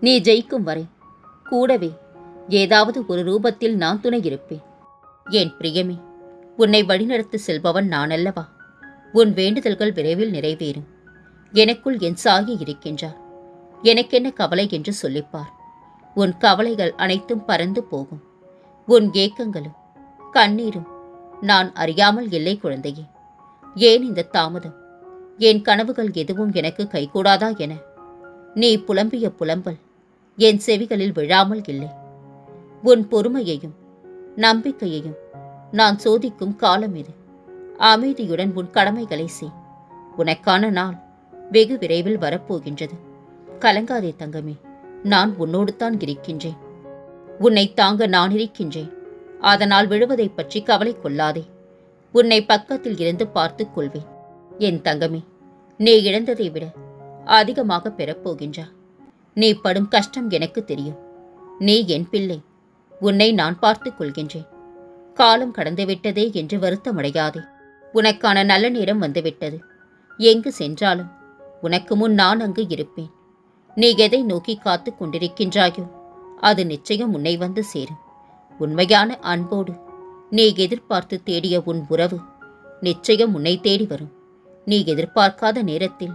நீ ஜெயிக்கும் வரை கூடவே ஏதாவது ஒரு ரூபத்தில் நான் துணை இருப்பேன். என் பிரியமே உன்னை வழிநடத்தி செல்பவன் நான் அல்லவா? உன் வேண்டுதல்கள் விரைவில் நிறைவேறும். எனக்குள் என் சாகி இருக்கின்றார். எனக்கென்ன கவலை என்று சொல்லிப்பார். உன் கவலைகள் அனைத்தும் பறந்து போகும். உன் ஏக்கங்களும் கண்ணீரும் நான் அறியாமல் இல்லை குழந்தையே. ஏன் இந்த தாமதம்? என் கனவுகள் எதுவும் எனக்கு கைகூடாதா என? நீ புலம்பிய புலம்பல் என் செவிகளில் விழாமல் இல்லை. உன் பொறுமையையும் நம்பிக்கையையும் நான் சோதிக்கும் காலம் இது. அமைதியுடன் உன் கடமைகளை செய். உனக்கான நாள் வெகு விரைவில் வரப்போகின்றது. கலங்காதே தங்கமே நான் உன்னோடு தான் இருக்கின்றேன். உன்னை தாங்க நான் இருக்கின்றேன். அதனால் விழுவதைப் பற்றி கவலை கொள்ளாதே. உன்னை பக்கத்தில் இருந்து பார்த்துக் கொள்வேன். என் தங்கமே நீ இழந்ததை விட அதிகமாக பெறப்போகின்றாய் நீ படும் கஷ்டம் எனக்கு தெரியும். நீ என் பிள்ளை. உன்னை நான் பார்த்துக் கொள்கின்றேன். காலம் கடந்துவிட்டதே என்று வருத்தமடையாதே. உனக்கான நல்ல நேரம் வந்துவிட்டது. எங்கு சென்றாலும் உனக்கு முன் நான் அங்கு இருப்பேன். நீ எதை நோக்கி காத்து கொண்டிருக்கின்றாயோ அது நிச்சயம் உன்னை வந்து சேரும். உண்மையான அன்போடு நீ எதிர்பார்த்து தேடிய உன் உறவு நிச்சயம் உன்னை தேடி வரும். நீ எதிர்பார்க்காத நேரத்தில்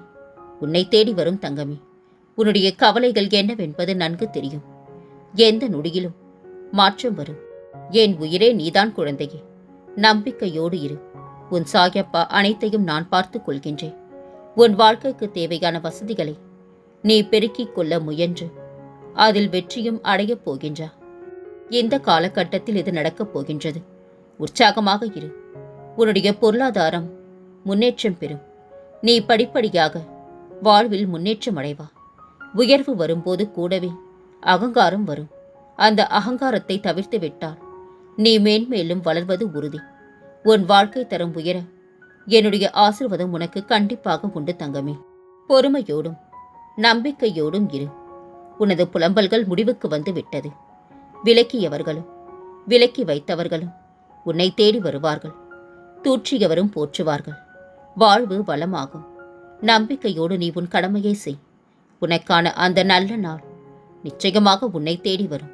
உன்னை தேடி வரும் தங்கமே. உன்னுடைய கவலைகள் என்னவென்பது நன்கு தெரியும். எந்த நொடியிலும் மாற்றம் வரும். என் உயிரே நீதான் குழந்தையே. நம்பிக்கையோடு இரு. உன் சாயப்பா அனைத்தையும் நான் பார்த்துக் கொள்கின்றேன். உன் வாழ்க்கைக்கு தேவையான வசதிகளை நீ பெருக்கிக் கொள்ள முயன்று. அதில் வெற்றியும் அடையப் போகின்றா. இந்த காலகட்டத்தில் இது நடக்கப் போகின்றது. உற்சாகமாக இரு. உன்னுடைய பொருளாதாரம் முன்னேற்றம் பெறும். நீ படிப்படியாக வாழ்வில் முன்னேற்றம் அடைவா. உயர்வு வரும்போது கூடவே அகங்காரம் வரும். அந்த அகங்காரத்தை தவிர்த்து விட்டால் நீ மேன்மேலும் வளர்வது உறுதி. உன் வாழ்க்கை தரம் உயர என்னுடைய ஆசிர்வாதம் உனக்கு கண்டிப்பாக உண்டு தங்கமே. பொறுமையோடும் நம்பிக்கையோடும் இரு. உனது புலம்பல்கள் முடிவுக்கு வந்து விட்டது. விலக்கியவர்களும் விலக்கி வைத்தவர்களும் உன்னை தேடி வருவார்கள். தூற்றியவரும் போற்றுவார்கள். வாழ்வு வளமாகும். நம்பிக்கையோடு நீ உன் கடமையை செய். உனக்கான அந்த நல்ல நாள் நிச்சயமாக உன்னை தேடி வரும்.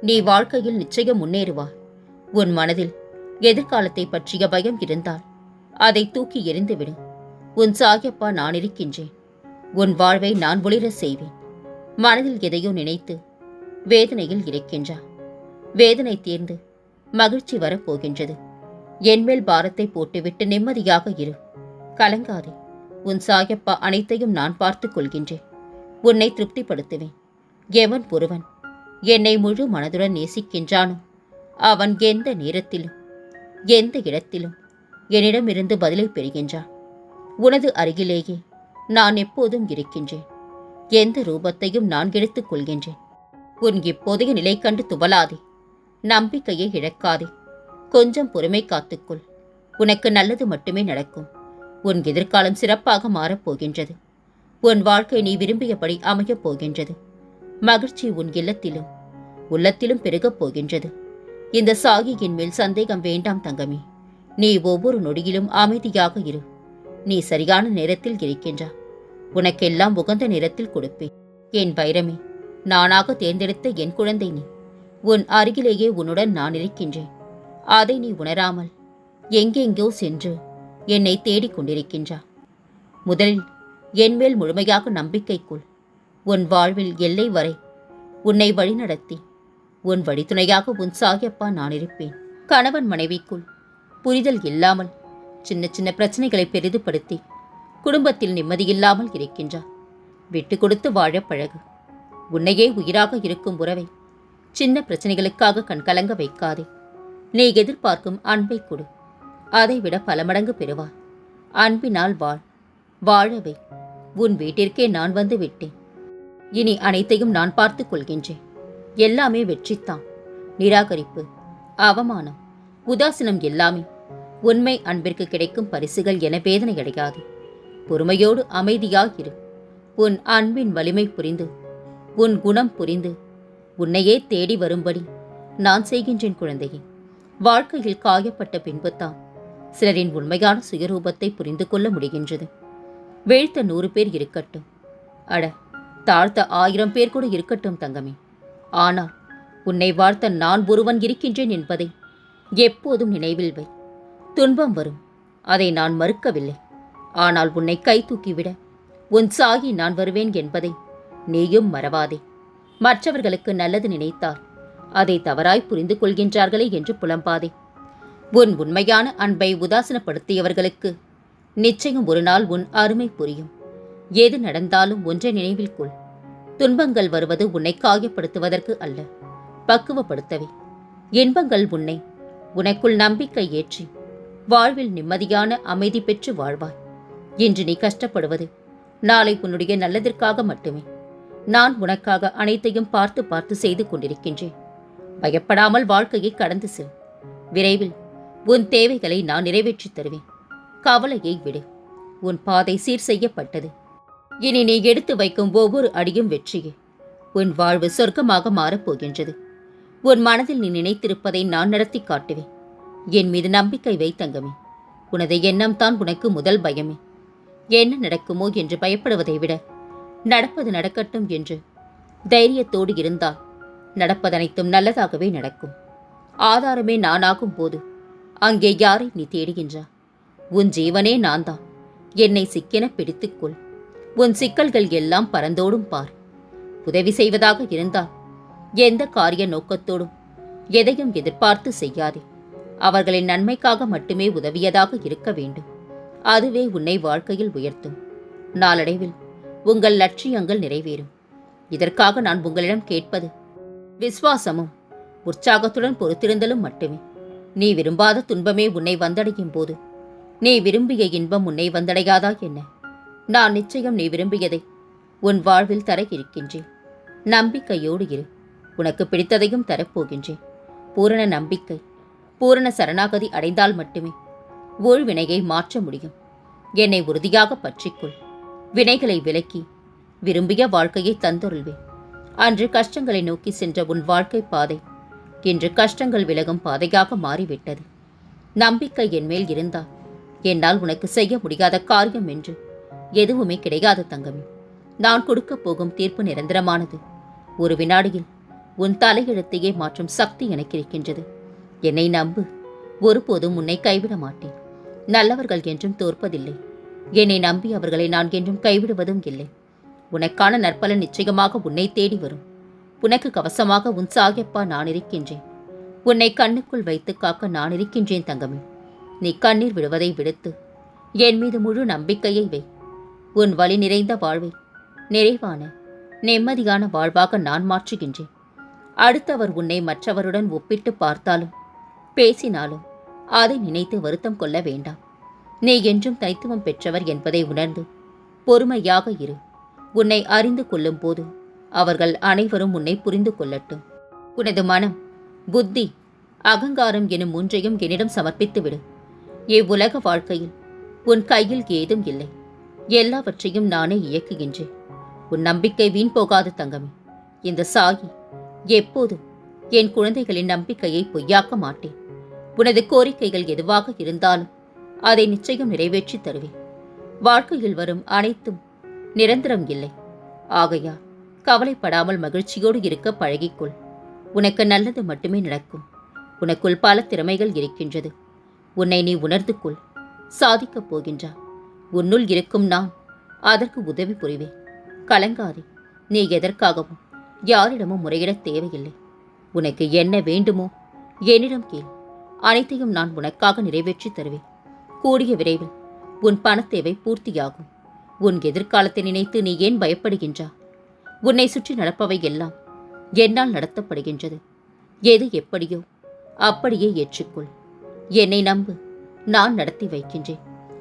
நீ வாழ்க்கையில் நிச்சயம் முன்னேறுவாய் உன் மனதில் எதிர்காலத்தை பற்றிய பயம் இருந்தால் அதை தூக்கி எறிந்துவிடு. உன் சாயப்பா நான் இருக்கின்றேன். உன் வாழ்வை நான் ஒளிர செய்வேன். மனதில் எதையோ நினைத்து வேதனையில் இருக்கின்றா. வேதனை தீர்ந்து மகிழ்ச்சி வரப்போகின்றது. என்மேல் பாரத்தை போட்டுவிட்டு நிம்மதியாக இரு. கலங்காதே. உன் சாயப்பா அனைத்தையும் நான் பார்த்துக் கொள்கின்றேன். உன்னை திருப்திப்படுத்துவேன். எவன் ஒருவன் என்னை முழு மனதுடன் நேசிக்கின்றானோ அவன் எந்த நேரத்திலும் எந்த இடத்திலும் என்னிடமிருந்து பதிலை பெறுகின்றான். உனது அருகிலேயே நான் எப்போதும் இருக்கின்றேன். எந்த ரூபத்தையும் நான் எடுத்துக் கொள்கின்றேன். உன் இப்போதைய நிலை கண்டு துவலாதே நம்பிக்கையை இழக்காதே. கொஞ்சம் பொறுமை காத்துக்கொள். உனக்கு நல்லது மட்டுமே நடக்கும். உன் எதிர்காலம் சிறப்பாக மாறப்போகின்றது உன் வாழ்க்கை நீ விரும்பியபடி அமையப் போகின்றது. மகிழ்ச்சி உன் இல்லத்திலும் உள்ளத்திலும் பெருகப் போகின்றது. இந்த சாகியின் மேல் சந்தேகம் வேண்டாம் தங்கமே. நீ ஒவ்வொரு நொடியிலும் அமைதியாக இரு. நீ சரியான நேரத்தில் இருக்கின்றா. உனக்கெல்லாம் உகந்த நேரத்தில் கொடுப்பேன். என் வைரமே நானாக தேர்ந்தெடுத்த என் குழந்தை நீ. உன் அருகிலேயே உன்னுடன் நான் இருக்கின்றேன். அதை நீ உணராமல் எங்கெங்கோ சென்று என்னை தேடிக் கொண்டிருக்கின்றா. முதலில் என்மேல் முழுமையாக நம்பிக்கை கொள். உன் வாழ்வில் எல்லை வரை உன்னை வழிநடத்தி உன் வழித்துணையாக உன் சாகியப்பா நான் இருப்பேன். கணவன் மனைவிக்குள் புரிதல் இல்லாமல் சின்ன சின்ன பிரச்சனைகளை பெரிதுபடுத்தி குடும்பத்தில் நிம்மதியில்லாமல் இருக்கின்றார் விட்டு கொடுத்து வாழ பழகு. உன்னையே உயிராக இருக்கும் உறவை சின்ன பிரச்சனைகளுக்காக கண்கலங்க வைக்காதே. நீ எதிர்பார்க்கும் அன்பை கொடு. அதைவிட பல மடங்கு பெறுவார் அன்பினால் வாழ். வாழவே. உன் வீட்டிற்கே நான் வந்து விட்டேன். இனி அனைத்தையும் நான் பார்த்துக் கொள்கின்றேன். எல்லாமே வெற்றித்தான் நிராகரிப்பு அவமானம் உதாசீனம் எல்லாமே. உண்மை அன்பிற்கு கிடைக்கும் பரிசுகள் என வேதனை அடையாது. பொறுமையோடு அமைதியாகிரு உன் அன்பின் வலிமை புரிந்து உன் குணம் புரிந்து உன்னையே தேடி வரும்படி நான் செய்கின்றேன் குழந்தையே. வாழ்க்கையில் காயப்பட்ட பின்புத்தான் சிலரின் உண்மையான சுயரூபத்தை புரிந்து கொள்ள முடிகின்றது. வீழ்த்த நூறு பேர் இருக்கட்டும். அட தாழ்த்த ஆயிரம் பேர் கூட இருக்கட்டும் தங்கமே. ஆனால் உன்னை வாழ்த்த நான் ஒருவன் இருக்கின்றேன் என்பதை எப்போதும் நினைவில் வை. துன்பம் வரும் அதை நான் மறுக்கவில்லை. ஆனால் உன்னை கை தூக்கிவிட உன் சாகி நான் வருவேன் என்பதை நீயும் மறவாதே. மற்றவர்களுக்கு நல்லது நினைத்தால் அதை தவறாய் புரிந்து கொள்கின்றார்களே என்று புலம்பாதே. உன் உண்மையான அன்பை உதாசனப்படுத்தியவர்களுக்கு நிச்சயம் ஒரு நாள் உன் அருமை புரியும். எது நடந்தாலும் ஒன்றை நினைவில் கொள். துன்பங்கள் வருவது உன்னை காயப்படுத்துவதற்கு அல்ல. பக்குவப்படுத்தவே. இன்பங்கள் உன்னை உனக்குள் நம்பிக்கை ஏற்றி வாழ்வில் நிம்மதியான அமைதி பெற்று வாழ்வாய். இன்று நீ கஷ்டப்படுவது நாளை உன்னுடைய நல்லதற்காக மட்டுமே. நான் உனக்காக அனைத்தையும் பார்த்து பார்த்து செய்து கொண்டிருக்கின்றேன். பயப்படாமல் வாழ்க்கையை கடந்து செல். விரைவில் உன் தேவைகளை நான் நிறைவேற்றித் தருவேன். கவலையை விடு. உன் பாதை சீர் செய்யப்பட்டது. இனி நீ எடுத்து வைக்கும் ஒவ்வொரு அடியும் வெற்றியே. உன் வாழ்வு சொர்க்கமாக மாறப்போகின்றது. உன் மனதில் நீ நினைத்திருப்பதை நான் நடத்தி காட்டுவேன். என் மீது நம்பிக்கை வை தங்கமே. உனது எண்ணம் தான் உனக்கு முதல் பயமே. என்ன நடக்குமோ என்று பயப்படுவதை விட நடப்பது நடக்கட்டும் என்று தைரியத்தோடு இருந்தால் நடப்பதனைத்தும் நல்லதாகவே நடக்கும். ஆதாரமே நானாகும் போது அங்கே யாரை நீ தேடுகின்றா? உன் ஜீவனே நான்தான் என்னை சிக்கென பிடித்துக்கொள். உன் சிக்கல்கள் எல்லாம் பறந்தோடும் பார். உதவி செய்வதாக இருந்தால் எந்த காரிய நோக்கத்தோடும் எதையும் எதிர்பார்த்து செய்யாதே. அவர்களின் நன்மைக்காக மட்டுமே உதவியதாக இருக்க வேண்டும். அதுவே உன்னை வாழ்க்கையில் உயர்த்தும். நாளடைவில் உங்கள் லட்சியங்கள் நிறைவேறும். இதற்காக நான் உங்களிடம் கேட்பது விசுவாசமும் உற்சாகத்துடன் பொறுத்திருந்தலும் மட்டுமே. நீ விரும்பாத துன்பமே உன்னை வந்தடையும் போது நீ விரும்பிய இன்பம் உன்னை வந்தடையாதா என்ன? நான் நிச்சயம் நீ விரும்பியதை உன் வாழ்வில் தர இருக்கின்றேன். நம்பிக்கையோடு இரு. உனக்கு பிடித்ததையும் தரப்போகின்றேன். பூரண நம்பிக்கை பூரண சரணாகதி அடைந்தால் மட்டுமே ஊழ்வினையை மாற்ற முடியும். என்னை உறுதியாக பற்றிக்கொள். வினைகளை விலக்கி விரும்பிய வாழ்க்கையை தந்தொருள்வேன். அன்று கஷ்டங்களை நோக்கி சென்ற உன் வாழ்க்கை பாதை இன்று கஷ்டங்கள் விலகும் பாதையாக மாறிவிட்டது. நம்பிக்கை என்மேல் இருந்தால் என்னால் உனக்கு செய்ய முடியாத காரியம் என்று. எதுவுமே கிடையாது தங்கமே. நான் கொடுக்கப் போகும் தீர்ப்பு நிரந்தரமானது. ஒரு வினாடியில் உன் தலையெழுத்தையே மாற்றும் சக்தி எனக்கு இருக்கின்றது. என்னை நம்பு. ஒருபோதும் உன்னை கைவிட மாட்டேன். நல்லவர்கள் என்றும் தோற்பதில்லை. என்னை நம்பி அவர்களை நான் என்றும் கைவிடுவதும் இல்லை. உனக்கான நற்பலன் நிச்சயமாக உன்னை தேடி வரும். உனக்கு கவசமாக உன் சாகியப்பா நான் இருக்கின்றேன். உன்னை கண்ணுக்குள் வைத்து காக்க நான் இருக்கின்றேன் தங்கமே. நீ கண்ணீர் விடுவதை விடுத்து என் மீது முழு நம்பிக்கையை வை. உன் வழி நிறைந்த வாழ்வை நிறைவான நிம்மதியான வாழ்வாக நான் மாற்றுகின்றேன். அடுத்தவர் உன்னை மற்றவருடன் ஒப்பிட்டு பார்த்தாலும் பேசினாலும் அதை நினைத்து வருத்தம் கொள்ள வேண்டாம். நீ என்றும் தனித்துவம் பெற்றவர் என்பதை உணர்ந்து பொறுமையாக இரு. உன்னை அறிந்து கொள்ளும் போது அவர்கள் அனைவரும் உன்னை புரிந்து கொள்ளட்டும். உனது மனம் புத்தி அகங்காரம் எனும் ஒன்றையும் என்னிடம் சமர்ப்பித்து விடு இவ்வுலக வாழ்க்கையில் உன் கையில் ஏதும் இல்லை. எல்லாவற்றையும் நானே இயக்குகின்றேன். உன் நம்பிக்கை வீண் போகாது தங்கமே. இந்த சாயி எப்போதும் என் குழந்தைகளின் நம்பிக்கையை பொய்யாக்க மாட்டேன். உனது கோரிக்கைகள் எதுவாக இருந்தாலும் அதை நிச்சயம் நிறைவேற்றித் தருவேன். வாழ்க்கையில் வரும் அனைத்தும் நிரந்தரம் இல்லை. ஆகையா கவலைப்படாமல் மகிழ்ச்சியோடு இருக்க பழகிக்கொள். உனக்கு நல்லது மட்டுமே நடக்கும். உனக்குள் பல திறமைகள் இருக்கின்றது. உன்னை நீ உணர்ந்து கொள் சாதிக்கப் போகின்றா. உன்னுள் இருக்கும் நான் அதற்கு உதவி புரிவேன். கலங்காதே. நீ எதற்காகவும் யாரிடமும் முறையிடத் தேவையில்லை. உனக்கு என்ன வேண்டுமோ என்னிடம் கேள். அனைத்தையும் நான் உனக்காக நிறைவேற்றித் தருவேன். கூடிய விரைவில் உன் பணத்தேவை பூர்த்தியாகும். உன் எதிர்காலத்தை நினைத்து நீ ஏன் பயப்படுகின்றா? உன்னை சுற்றி நடப்பவை எல்லாம் என்னால் நடத்தப்படுகின்றது. எது எப்படியோ அப்படியே ஏற்றுக்கொள். என்னை நம்பு. நான் நடத்தி வைக்கின்றேன்.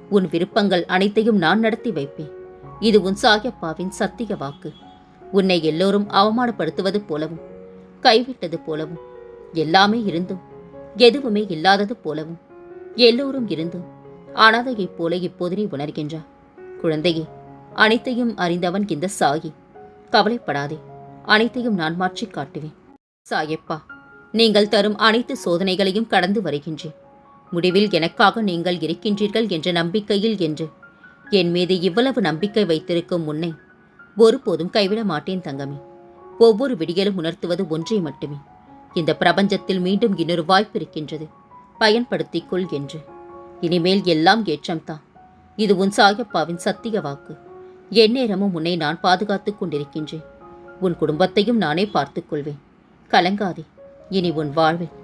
உன் விருப்பங்கள் அனைத்தையும் நான் நடத்தி வைப்பேன். இது உன் சாயப்பாவின் சத்திய வாக்கு. உன்னை எல்லோரும் அவமானப்படுத்துவது போலவும் கைவிட்டது போலவும் எல்லாமே இருந்தும் எதுவுமே இல்லாதது போலவும் எல்லோரும் இருந்தும் அனாதையைப் போல இப்போது நீ உணர்கின்றா குழந்தையே அனைத்தையும் அறிந்தவன் இந்த சாயி. கவலைப்படாதே அனைத்தையும் நான் மாற்றிக் காட்டுவேன். சாயப்பா நீங்கள் தரும் அனைத்து சோதனைகளையும் கடந்து வருகின்றேன். முடிவில் எனக்காக நீங்கள் இருக்கின்றீர்கள் என்ற நம்பிக்கையில் என்று. என் மீது இவ்வளவு நம்பிக்கை வைத்திருக்கும் முன்னை ஒருபோதும் கைவிட மாட்டேன் தங்கமே. ஒவ்வொரு விடியலும் உணர்த்துவது ஒன்றே மட்டுமே. இந்த பிரபஞ்சத்தில் மீண்டும் இன்னொரு வாய்ப்பு இருக்கின்றது. பயன்படுத்திக்கொள் என்று. இனிமேல் எல்லாம் ஏற்றம்தான். இது உன் சாயப்பாவின் சத்திய வாக்கு. எந்நேரமும் உன்னை நான் பாதுகாத்துக் கொண்டிருக்கின்றேன். உன் குடும்பத்தையும் நானே பார்த்துக்கொள்வேன் கலங்காதே. இனி உன் வாழ்வில்